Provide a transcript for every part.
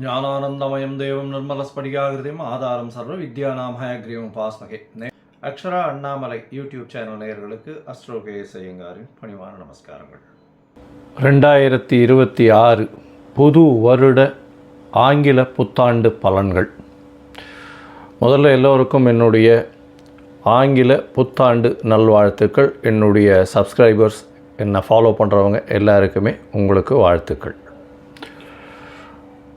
ஞானானந்தமயம் தேவம் நிர்மலஸ்படிகாகிருதியும் ஆதாரம் சர்வ வித்யானாம் ஹயக்ரீவம் பாஸ்மகே அக்ஷரா அண்ணாமலை யூடியூப் சேனல் நேயர்களுக்கு அஸ்ட்ரோ கே ஐயங்காரின் பணிவான நமஸ்காரங்கள். ரெண்டாயிரத்தி இருபத்தி ஆறு புது வருட ஆங்கில புத்தாண்டு பலன்கள். முதல்ல எல்லோருக்கும் என்னுடைய ஆங்கில புத்தாண்டு நல்வாழ்த்துக்கள். என்னுடைய சப்ஸ்கிரைபர்ஸ் என்னை ஃபாலோ பண்ணுறவங்க எல்லாருக்குமே உங்களுக்கு வாழ்த்துக்கள்.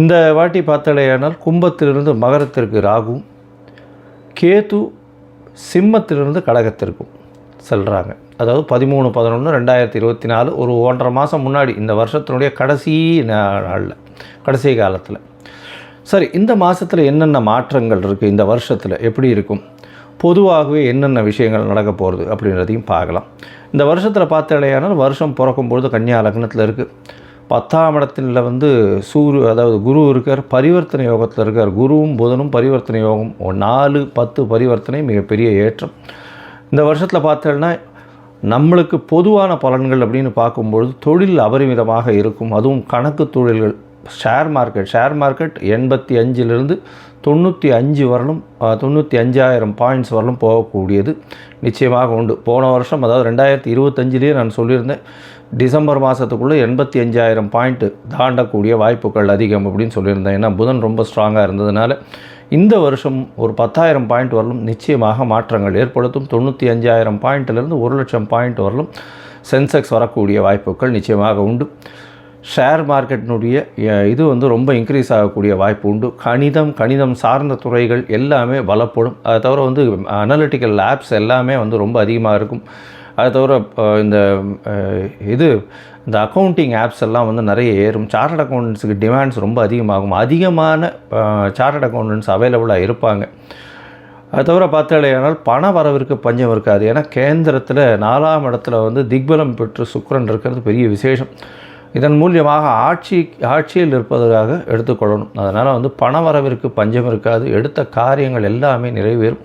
இந்த வாட்டி பார்த்தாலேயானால் கும்பத்திலிருந்து மகரத்திற்கு ராகும் கேது சிம்மத்திலிருந்து கடகத்திற்கும் செல்கிறாங்க அதாவது பதிமூணு பதினொன்று ரெண்டாயிரத்தி இருபத்தி நாலு ஒரு ஒன்றரை மாதம் முன்னாடி இந்த வருஷத்தினுடைய கடைசி நாளில் கடைசி காலத்தில். சரி இந்த மாதத்தில் என்னென்ன மாற்றங்கள் இருக்குது இந்த வருஷத்தில் எப்படி இருக்கும்? பொதுவாகவே என்னென்ன விஷயங்கள் நடக்க போகிறது அப்படின்றதையும் பார்க்கலாம். இந்த வருஷத்தில் பார்த்தாலேயானால் வருஷம் பிறக்கும்பொழுது கன்னியா லக்னத்தில் இருக்குது பத்தாம் இடத்துல வந்து சூரு அதாவது குரு இருக்கார் பரிவர்த்தனை யோகத்தில் இருக்கார். குருவும் புதனும் பரிவர்த்தனை யோகம். நாலு பத்து பரிவர்த்தனை மிகப்பெரிய ஏற்றம். இந்த வருஷத்தில் பார்த்தோன்னா நம்மளுக்கு பொதுவான பலன்கள் அப்படின்னு பார்க்கும்பொழுது தொழில் அபரிமிதமாக இருக்கும். அதுவும் கணக்கு தொழில்கள் ஷேர் மார்க்கெட். ஷேர் மார்க்கெட் எண்பத்தி அஞ்சிலிருந்து தொண்ணூற்றி அஞ்சு வரலும் தொண்ணூற்றி அஞ்சாயிரம் பாயிண்ட்ஸ் வரலும் போகக்கூடியது நிச்சயமாக உண்டு. போன வருஷம் அதாவது ரெண்டாயிரத்தி இருபத்தஞ்சிலேயே நான் சொல்லியிருந்தேன் டிசம்பர் மாதத்துக்குள்ளே எண்பத்தி அஞ்சாயிரம் பாயிண்ட்டு தாண்டக்கூடிய வாய்ப்புகள் அதிகம் அப்படின்னு சொல்லியிருந்தேன். ஏன்னா புதன் ரொம்ப ஸ்ட்ராங்காக இருந்ததுனால இந்த வருஷம் ஒரு பத்தாயிரம் பாயிண்ட் வரலும் நிச்சயமாக மாற்றங்கள் ஏற்படுத்தும். தொண்ணூற்றி அஞ்சாயிரம் பாயிண்ட்டிலிருந்து ஒரு லட்சம் பாயிண்ட் வரலும் சென்செக்ஸ் வரக்கூடிய வாய்ப்புகள் நிச்சயமாக உண்டு. ஷேர் மார்க்கெட்டினுடைய இது வந்து ரொம்ப இன்க்ரீஸ் ஆகக்கூடிய வாய்ப்பு உண்டு. கணிதம் கணிதம் சார்ந்த துறைகள் எல்லாமே பலப்படும். அதை தவிர வந்து அனலிட்டிக்கல் லேப்ஸ் எல்லாமே வந்து ரொம்ப அதிகமாக இருக்கும். அதை தவிர இந்த இது இந்த அக்கௌண்டிங் ஆப்ஸ் எல்லாம் வந்து நிறைய ஏறும். சார்ட்டட் அக்கௌண்டன்ஸுக்கு டிமாண்ட்ஸ் ரொம்ப அதிகமாகும். அதிகமான சார்ட்டட் அக்கௌண்டன்ஸ் அவைலபிளாக இருப்பாங்க. அது தவிர பார்த்தாலேயானால் பண வரவிற்கு பஞ்சம் இருக்காது. ஏன்னா கேந்திரத்தில் நாலாம் இடத்துல வந்து திக்பலம் பெற்று சுக்கரன் இருக்கிறது பெரிய விசேஷம். இதன் மூலியமாக ஆட்சி ஆட்சியில் இருப்பதற்காக எடுத்துக்கொள்ளணும். அதனால் வந்து பண வரவிற்கு பஞ்சம் இருக்காது. எடுத்த காரியங்கள் எல்லாமே நிறைவேறும்.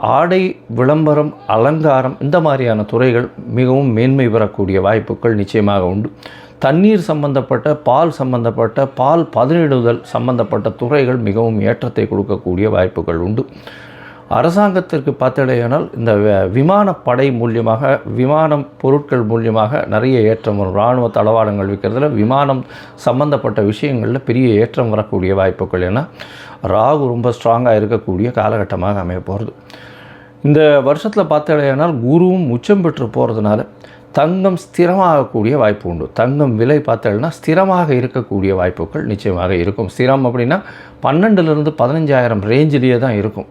ஆடை விளம்பரம் அலங்காரம் இந்த மாதிரியான துறைகள் மிகவும் மேன்மை பெறக்கூடிய வாய்ப்புகள் நிச்சயமாக உண்டு. தண்ணீர் சம்பந்தப்பட்ட பால் சம்பந்தப்பட்ட பால் பதனிடுதல் சம்பந்தப்பட்ட துறைகள் மிகவும் ஏற்றத்தை கொடுக்கக்கூடிய வாய்ப்புகள் உண்டு. அரசாங்கத்திற்கு பார்த்தடையானால் இந்த விமானப்படை மூலியமாக விமானம் பொருட்கள் மூலியமாக நிறைய ஏற்றம் வரும். இராணுவ தளவாடங்கள் விற்கிறதுல விமானம் சம்பந்தப்பட்ட விஷயங்களில் பெரிய ஏற்றம் வரக்கூடிய வாய்ப்புகள். ஏன்னா ராகு ரொம்ப ஸ்ட்ராங்காக இருக்கக்கூடிய காலகட்டமாக அமைய போகிறது இந்த வருஷத்தில் பார்த்தடையானால் குருவும் உச்சம் பெற்று போகிறதுனால தங்கம் ஸ்திரமாகக்கூடிய வாய்ப்பு உண்டு. தங்கம் விலை பார்த்தோம்னா ஸ்திரமாக இருக்கக்கூடிய வாய்ப்புகள் நிச்சயமாக இருக்கும். ஸ்திரம் அப்படின்னா பன்னெண்டுலேருந்து பதினஞ்சாயிரம் ரேஞ்சிலேயே தான் இருக்கும்.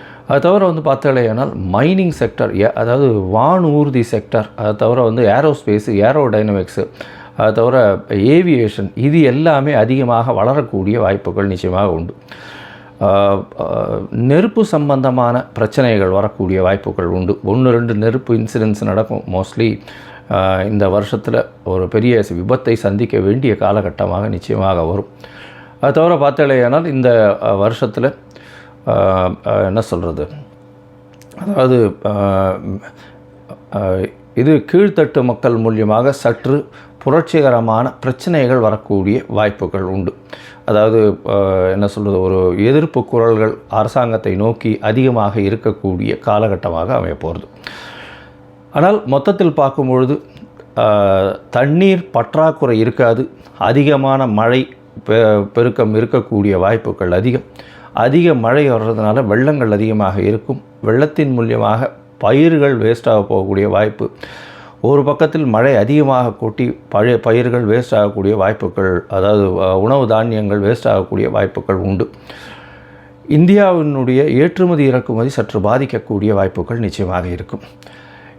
அது தவிர வந்து பார்த்தாலேயானால் மைனிங் செக்டர் அதாவது வானூர்தி செக்டர் அது தவிர வந்து ஏரோஸ்பேஸு ஏரோ டைனமிக்ஸு அது தவிர ஏவியேஷன் இது எல்லாமே அதிகமாக வளரக்கூடிய வாய்ப்புகள் நிச்சயமாக உண்டு. நெருப்பு சம்பந்தமான பிரச்சனைகள் வரக்கூடிய வாய்ப்புகள் உண்டு. ஒன்று ரெண்டு நெருப்பு இன்சிடென்ட்ஸ் நடக்கும் மோஸ்ட்லி இந்த வருஷத்தில் ஒரு பெரிய விபத்தை சந்திக்க வேண்டிய காலகட்டமாக நிச்சயமாக வரும். அது தவிர பார்த்தாலேயானால் இந்த வருஷத்தில் என்ன சொல்கிறது அதாவது இது கீழ்த்தட்டு மக்கள் மூலியமாக சற்று புரட்சிகரமான பிரச்சனைகள் வரக்கூடிய வாய்ப்புகள் உண்டு. அதாவது என்ன சொல்கிறது ஒரு எதிர்ப்பு குரல்கள் அரசாங்கத்தை நோக்கி அதிகமாக இருக்கக்கூடிய காலகட்டமாக அமையப்போகிறது ஆனால் மொத்தத்தில் பார்க்கும்பொழுது தண்ணீர் பற்றாக்குறை இருக்காது. அதிகமான மழை பெ- பெருக்கம் இருக்கக்கூடிய வாய்ப்புகள் அதிகம். அதிக மழை வர்றதுனால வெள்ளங்கள் அதிகமாக இருக்கும். வெள்ளத்தின் மூலியமாக பயிர்கள் வேஸ்டாக போகக்கூடிய வாய்ப்பு. ஒரு பக்கத்தில் மழை அதிகமாக கூட்டி பழைய பயிர்கள் வேஸ்ட் ஆகக்கூடிய வாய்ப்புகள் அதாவது உணவு தானியங்கள் வேஸ்ட் ஆகக்கூடிய வாய்ப்புகள் உண்டு. இந்தியாவினுடைய ஏற்றுமதி இறக்குமதி சற்று பாதிக்கக்கூடிய வாய்ப்புகள் நிச்சயமாக இருக்கும்.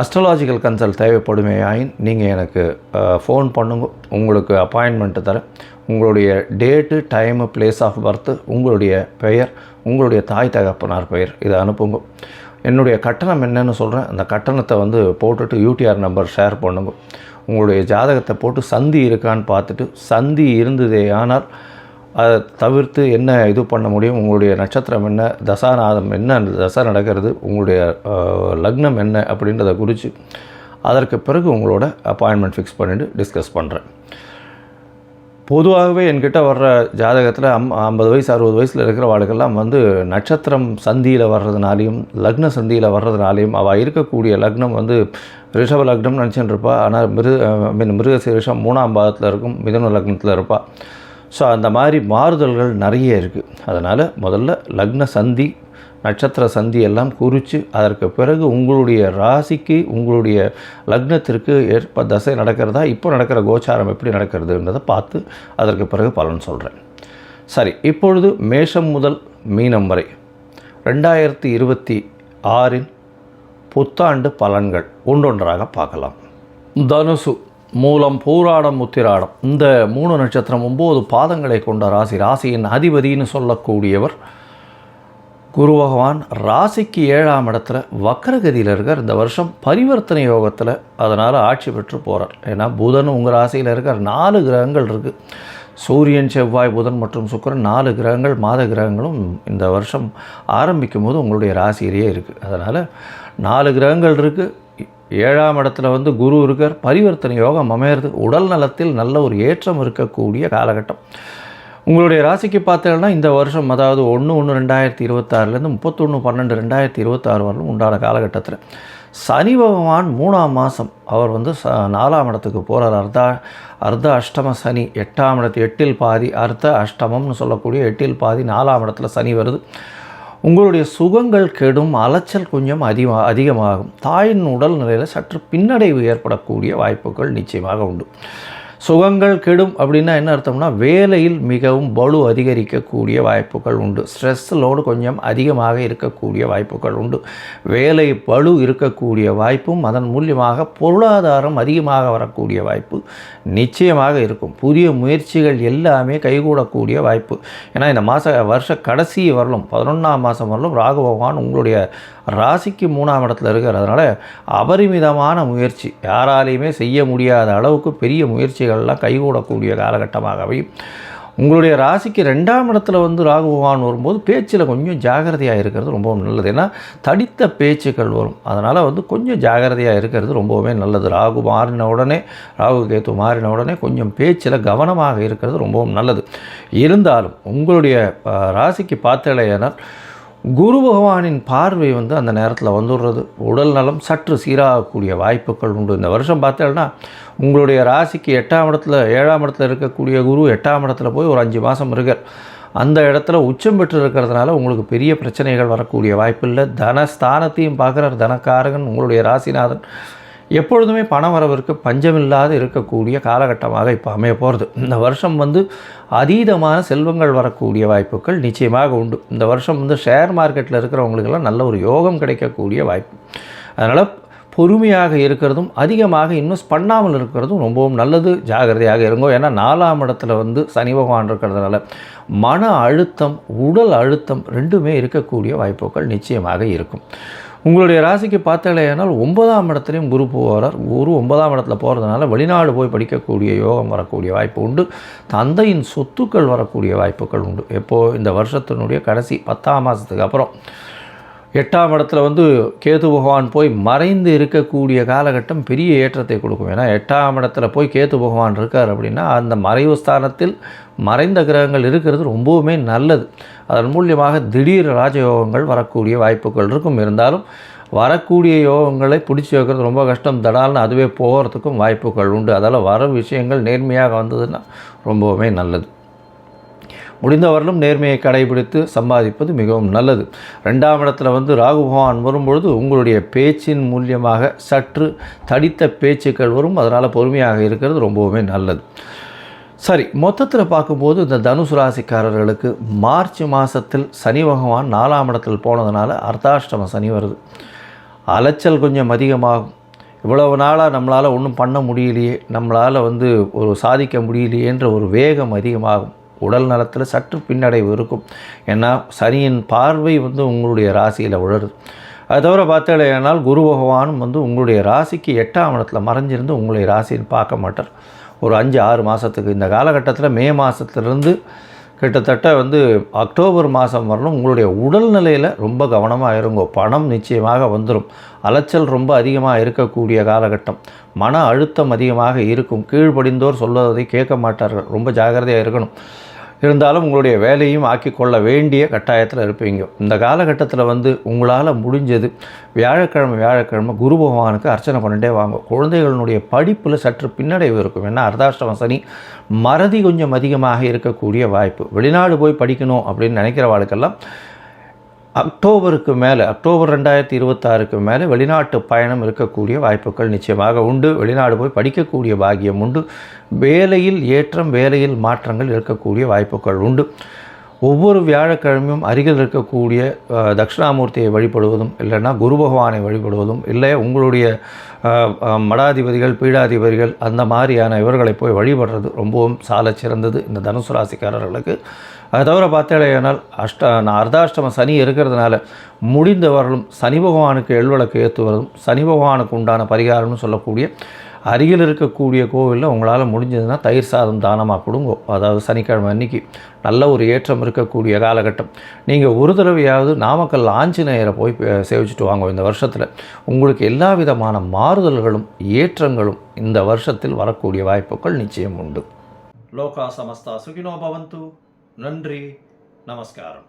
அஸ்ட்ராலாஜிக்கல் கன்சல்ட் தேவைப்படுமே ஆயின் நீங்கள் எனக்கு ஃபோன் பண்ணுங்க உங்களுக்கு அப்பாயின்மெண்ட்டு தரேன். உங்களுடைய date time place of birth உங்களுடைய பெயர் உங்களுடைய தாய் தகப்பனார் பெயர் இதை அனுப்புங்க. என்னுடைய கட்டணம் என்னன்னு சொல்கிறேன் அந்த கட்டணத்தை வந்து போட்டுட்டு யூடிஆர் நம்பர் ஷேர் பண்ணுங்க. உங்களுடைய ஜாதகத்தை போட்டு சந்தி இருக்கான்னு பார்த்துட்டு சந்தி இருந்ததே ஆனால் அதை தவிர்த்து என்ன இது பண்ண முடியும்? உங்களுடைய நட்சத்திரம் என்ன? தசாநாதம் என்ன? தசை நடக்கிறது. உங்களுடைய லக்னம் என்ன? அப்படின்றத குறித்து அதற்கு பிறகு உங்களோட அப்பாயின்மெண்ட் ஃபிக்ஸ் பண்ணிவிட்டு டிஸ்கஸ் பண்ணுறேன் பொதுவாகவே என்கிட்ட வர்ற ஜாதகத்தில் அம் ஐம்பது வயசு அறுபது வயசில் இருக்கிற வாழ்க்கெல்லாம் வந்து நட்சத்திரம் சந்தியில் வர்றதுனாலையும் லக்ன சந்தியில் வர்றதுனாலையும் அவள் இருக்கக்கூடிய லக்னம் வந்து ரிஷப லக்னம் நினச்சின்னு இருப்பாள் ஆனால் மிரு மீன் மிருகசீரிஷம் மூணாம் பாதத்தில் இருக்கும் மிதன லக்னத்தில் இருப்பாள் ஸோ அந்த மாதிரி மாறுதல்கள் நிறைய இருக்குது அதனால் முதல்ல லக்ன சந்தி நட்சத்திர சந்தி எல்லாம் குறித்து அதற்கு பிறகு உங்களுடைய ராசிக்கு உங்களுடைய லக்னத்திற்கு ஏற்ப தசை நடக்கிறதா இப்போ நடக்கிற கோச்சாரம் எப்படி நடக்கிறதுன்றதை பார்த்து அதற்கு பிறகு பலன் சொல்கிறேன் சரி இப்பொழுது மேஷம் முதல் மீனம் வரை ரெண்டாயிரத்தி இருபத்தி ஆறின் புத்தாண்டு பலன்கள் ஒன்றொன்றாக பார்க்கலாம். தனுசு மூலம் பூராடம் உத்திராடம் இந்த மூணு நட்சத்திரம் ஒம்பது பாதங்களை கொண்ட ராசி. ராசியின் அதிபதின்னு சொல்லக்கூடியவர் குரு பகவான். ராசிக்கு ஏழாம் இடத்துல வக்கரகதியில் இருக்கார். இந்த வருஷம் பரிவர்த்தனை யோகத்தில் அதனால் ஆட்சி பெற்று போகிறார் ஏன்னா புதன் உங்கள் ராசியில் இருக்கார். நாலு கிரகங்கள் இருக்குது சூரியன் செவ்வாய் புதன் மற்றும் சுக்கிரன் நாலு கிரகங்கள் மாத கிரகங்களும் இந்த வருஷம் ஆரம்பிக்கும் போது உங்களுடைய ராசியிலேயே இருக்குது அதனால் நாலு கிரகங்கள் இருக்குது ஏழாம் இடத்துல வந்து குரு இருக்கார் பரிவர்த்தனை யோகம் அமையிறது உடல் நலத்தில் நல்ல ஒரு ஏற்றம் இருக்கக்கூடிய காலகட்டம். உங்களுடைய ராசிக்கு பார்த்தீங்கன்னா இந்த வருஷம் அதாவது ஒன்று ஒன்று ரெண்டாயிரத்தி இருபத்தாறுலேருந்து முப்பத்தொன்று பன்னெண்டு ரெண்டாயிரத்தி இருபத்தாறு வரலும் உண்டான காலகட்டத்தில். சனி பகவான் மூணாம் மாதம் அவர் வந்து ச நாலாம் இடத்துக்கு போகிறார் அர்த்தா அர்த்த அஷ்டம சனி எட்டாம் இடத்து எட்டில் பாதி அர்த்த அஷ்டமம்னு சொல்லக்கூடிய எட்டில் பாதி நாலாம் இடத்துல சனி வருது. உங்களுடைய சுகங்கள் கெடும் அலைச்சல் கொஞ்சம் அதிகமாக அதிகமாகும். தாயின் உடல் நிலையில் சற்று பின்னடைவு ஏற்படக்கூடிய வாய்ப்புகள் நிச்சயமாக உண்டு. சுகங்கள் கெடும் அப்படின்னா என்ன அர்த்தம்னா வேலையில் மிகவும் பலு அதிகரிக்கக்கூடிய வாய்ப்புகள் உண்டு. ஸ்ட்ரெஸ் லோடு கொஞ்சம் அதிகமாக இருக்கக்கூடிய வாய்ப்புகள் உண்டு. வேலை பலு இருக்கக்கூடிய வாய்ப்பும் அதன் மூலியமாக பொருளாதாரம் அதிகமாக வரக்கூடிய வாய்ப்பு நிச்சயமாக இருக்கும். புதிய முயற்சிகள் எல்லாமே கைகூடக்கூடிய வாய்ப்பு. ஏன்னா இந்த மாத வருஷ கடைசி வரலும் பதினொன்றாம் மாதம் வரலும் ராகு பகவான் உங்களுடைய ராசிக்கு மூணாம் இடத்துல இருக்கார். அதனால் அபரிமிதமான முயற்சி. யாராலையுமே செய்ய முடியாத அளவுக்கு பெரிய முயற்சிகள் விஷயங்கள்லாம் கைகூடக்கூடிய காலகட்டமாகவே உங்களுடைய ராசிக்கு ரெண்டாம் இடத்துல வந்து ராகு பகவான் வரும்போது பேச்சில் கொஞ்சம் ஜாகிரதையாக இருக்கிறது ரொம்பவும் நல்லது. ஏன்னா தடித்த பேச்சுக்கள் வரும். அதனால் வந்து கொஞ்சம் ஜாகிரதையாக இருக்கிறது ரொம்பவுமே நல்லது. ராகு மாறின உடனே ராகு கேத்து மாறின உடனே கொஞ்சம் பேச்சில் கவனமாக இருக்கிறது ரொம்பவும் நல்லது. இருந்தாலும் உங்களுடைய ராசிக்கு பார்த்தலையானால் குரு பகவானின் பார்வை வந்து அந்த நேரத்தில் வந்துடுறது. உடல் நலம் சற்று சீராகக்கூடிய வாய்ப்புகள் உண்டு. இந்த வருஷம் பார்த்தேன்னா உங்களுடைய ராசிக்கு எட்டாம் இடத்துல ஏழாம் இடத்துல இருக்கக்கூடிய குரு எட்டாம் இடத்துல போய் ஒரு அஞ்சு மாதம் இருக்கார். அந்த இடத்துல உச்சம் பெற்று இருக்கிறதுனால உங்களுக்கு பெரிய பிரச்சனைகள் வரக்கூடிய வாய்ப்பு இல்லை தனஸ்தானத்தையும் பார்க்குறார். தனக்காரகன் உங்களுடைய ராசிநாதன். எப்பொழுதுமே பண வரவிற்கு பஞ்சமில்லாது இருக்கக்கூடிய காலகட்டமாக இப்போ அமைய போகிறது இந்த வருஷம் வந்து அதீதமான செல்வங்கள் வரக்கூடிய வாய்ப்புகள் நிச்சயமாக உண்டு. இந்த வருஷம் வந்து ஷேர் மார்க்கெட்டில் இருக்கிறவங்களுக்கெல்லாம் நல்ல ஒரு யோகம் கிடைக்கக்கூடிய வாய்ப்பு. அதனால் பொறுமையாக இருக்கிறதும் அதிகமாக இன்வெஸ்ட் பண்ணாமல் இருக்கிறதும் ரொம்பவும் நல்லது. ஜாகிரதையாக இருங்கோ. ஏன்னா நாலாம் இடத்துல வந்து சனி பகவான் இருக்கிறதுனால மன அழுத்தம் உடல் அழுத்தம் ரெண்டுமே இருக்கக்கூடிய வாய்ப்புகள் நிச்சயமாக இருக்கும். உங்களுடைய ராசிக்கு பார்த்தாலேயானால் ஒன்பதாம் இடத்துலையும் குரு போகிறார் குரு ஒன்பதாம் இடத்துல போகிறதுனால வெளிநாடு போய் படிக்கக்கூடிய யோகம் வரக்கூடிய வாய்ப்பு உண்டு. தந்தையின் சொத்துக்கள் வரக்கூடிய வாய்ப்புகள் உண்டு. எப்போது இந்த வருஷத்தினுடைய கடைசி பத்தாம் மாதத்துக்கு அப்புறம். எட்டாம் இடத்துல வந்து கேது பகவான் போய் மறைந்து இருக்கக்கூடிய காலகட்டம் பெரிய ஏற்றத்தை கொடுக்கும். ஏன்னா எட்டாம் இடத்துல போய் கேது பகவான் இருக்கார் அப்படின்னா அந்த மறைவு ஸ்தானத்தில் மறைந்த கிரகங்கள் இருக்கிறது ரொம்பவுமே நல்லது. அதன் மூலியமாக திடீர் ராஜயோகங்கள் வரக்கூடிய வாய்ப்புகள் இருக்கும். இருந்தாலும் வரக்கூடிய யோகங்களை பிடிச்சி வைக்கிறது ரொம்ப கஷ்டம். தடால்னு அதுவே போகிறதுக்கும் வாய்ப்புகள் உண்டு. அதால் வர விஷயங்கள் நேர்மையாக வந்ததுன்னா ரொம்பவுமே நல்லது. முடிந்தவரையிலும் நேர்மையை கடைபிடித்து சம்பாதிப்பது மிகவும் நல்லது. ரெண்டாம் இடத்துல வந்து ராகு பகவான் வரும்பொழுது உங்களுடைய பேச்சின் மூலியமாக சற்று தடித்த பேச்சுக்கள் வரும். அதனால் பொறுமையாக இருக்கிறது ரொம்பவுமே நல்லது. சரி மொத்தத்தில் பார்க்கும்போது இந்த தனுசு ராசிக்காரர்களுக்கு மார்ச் மாதத்தில் சனி பகவான் நாலாம் இடத்தில் போனதுனால அர்த்தாஷ்டம சனி வருது. அலைச்சல் கொஞ்சம் அதிகமாகும். இவ்வளவு நாளாக நம்மளால் ஒன்றும் பண்ண முடியலையே. நம்மளால் வந்து ஒரு சாதிக்க முடியலையேன்ற ஒரு வேகம் அதிகமாகும். உடல் நலத்தில் சற்று பின்னடைவு இருக்கும். ஏன்னா சனியின் பார்வை வந்து உங்களுடைய ராசியில் உழருது அது தவிர பார்த்தாலேயானால் குரு பகவானும் வந்து உங்களுடைய ராசிக்கு எட்டாம் இடத்துல மறைஞ்சிருந்து உங்களுடைய ராசின்னு பார்க்க மாட்டார். ஒரு அஞ்சு ஆறு மாதத்துக்கு இந்த காலகட்டத்தில் மே மாதத்துலேருந்து கிட்டத்தட்ட வந்து அக்டோபர் மாதம் வரணும் உங்களுடைய உடல்நிலையில் ரொம்ப கவனமாக இருங்கோ. பணம் நிச்சயமாக வந்துடும் அலைச்சல் ரொம்ப அதிகமாக இருக்கக்கூடிய காலகட்டம். மன அழுத்தம் அதிகமாக இருக்கும். கீழ்ப்படிந்தோர் சொல்வதை கேட்க மாட்டார்கள். ரொம்ப ஜாகிரதையாக இருக்கணும். இருந்தாலும் உங்களுடைய வேலையும் ஆக்கிக்கொள்ள வேண்டிய கட்டாயத்தில் இருப்பீங்க. இந்த காலகட்டத்தில் வந்து உங்களால் முடிஞ்சது வியாழக்கிழமை வியாழக்கிழமை குரு பகவானுக்கு அர்ச்சனை பண்ணிட்டே வாங்க. குழந்தைகளினுடைய படிப்பில் சற்று பின்னடைவு இருக்கும். ஏன்னா அர்த்தாஷ்டம சனி மறதி கொஞ்சம் அதிகமாக இருக்கக்கூடிய வாய்ப்பு. வெளிநாடு போய் படிக்கணும் அப்படின்னு நினைக்கிற வாழ்க்கெல்லாம் அக்டோபருக்கு மேலே அக்டோபர் ரெண்டாயிரத்தி இருபத்தாறுக்கு மேலே வெளிநாட்டு பயணம் இருக்கக்கூடிய வாய்ப்புகள் நிச்சயமாக உண்டு. வெளிநாடு போய் படிக்கக்கூடிய பாக்கியம் உண்டு. வேலையில் ஏற்றம் வேலையில் மாற்றங்கள் இருக்கக்கூடிய வாய்ப்புகள் உண்டு. ஒவ்வொரு வியாழக்கிழமையும் அருகில் இருக்கக்கூடிய தட்சிணாமூர்த்தியை வழிபடுவதும் இல்லைன்னா குரு பகவானை வழிபடுவதும் இல்லை உங்களுடைய மடாதிபதிகள் பீடாதிபதிகள் அந்த மாதிரியான இவர்களை போய் வழிபடுறது ரொம்பவும் சால சிறந்தது இந்த தனுசு ராசிக்காரர்களுக்கு. அதை தவிர பார்த்தேனால் அஷ்ட நான் அர்த்தாஷ்டம சனி இருக்கிறதுனால முடிந்தவர்களும் சனி பகவானுக்கு எள்விளக்கு ஏற்றுவதும் சனி பகவானுக்கு உண்டான பரிகாரம்னு சொல்லக்கூடிய அருகில் இருக்கக்கூடிய கோவிலில் உங்களால் முடிஞ்சதுன்னா தயிர் சாதம் தானமாக கொடுங்கோ. அதாவது சனிக்கிழமை அன்னைக்கு நல்ல ஒரு ஏற்றம் இருக்கக்கூடிய காலகட்டம். நீங்கள் ஒரு தடவையாவது நாமக்கல் ஆஞ்சநேயரை போய் சேவிச்சுட்டு வாங்க இந்த வருஷத்தில். உங்களுக்கு எல்லா விதமான மாறுதல்களும் ஏற்றங்களும் இந்த வருஷத்தில் வரக்கூடிய வாய்ப்புகள் நிச்சயம் உண்டு. லோகா சமஸ்தா சுகினோ பவந்து. நன்றி. நமஸ்காரம்.